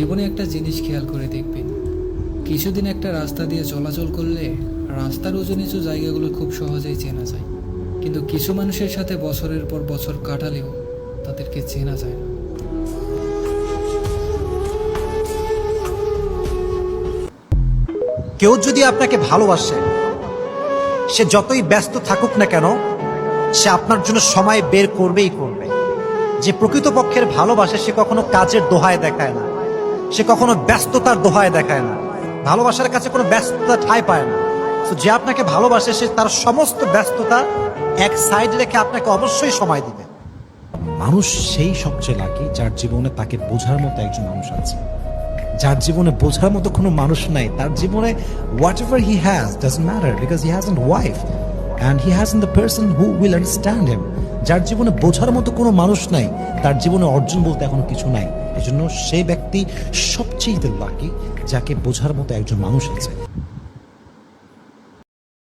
জীবনে একটা জিনিস খেয়াল করে দেখবেন কিছুদিন একটা রাস্তা দিয়ে চলাচল করলে রাস্তার উঁচু নিচু জায়গাগুলো খুব সহজেই চেনা যায়। কিন্তু কিছু মানুষের সাথে বছরের পর বছর কাটালেও তাদেরকে চেনা যায় না। কেউ যদি আপনাকে ভালোবাসে, সে যতই ব্যস্ত থাকুক না কেন, সে আপনার জন্য সময় বের করবেই করবে। যে প্রকৃতপক্ষের ভালোবাসে, সে কখনো কাজের দোহায় দেখায় না। সে কখনো ব্যস্ততার দোহায় দেখায় না। ভালোবাসার কাছে কোনো ব্যস্ততা ঠাঁই পায় না। তো যে আপনাকে ভালোবাসে, সে তার সমস্ত ব্যস্ততা এক সাইড রেখে আপনাকে অবশ্যই সময় দিবে। মানুষ সেই সবচেয়ে লাকি যার জীবনে তাকে বোঝার মতো একজন মানুষ আছে। যার জীবনে বোঝার মতো কোনো মানুষ নাই। তার জীবনে whatever he has doesn't matter because he has wife and he has the person who will understand him যার জীবনে বোঝার মতো কোনো মানুষ নাই, তার জীবনে অর্জন বলতে এখন কিছু নাই। এজন্য সেই ব্যক্তি সবচেয়ে লাকি যাকে বোঝার মতো একজন মানুষ আছে।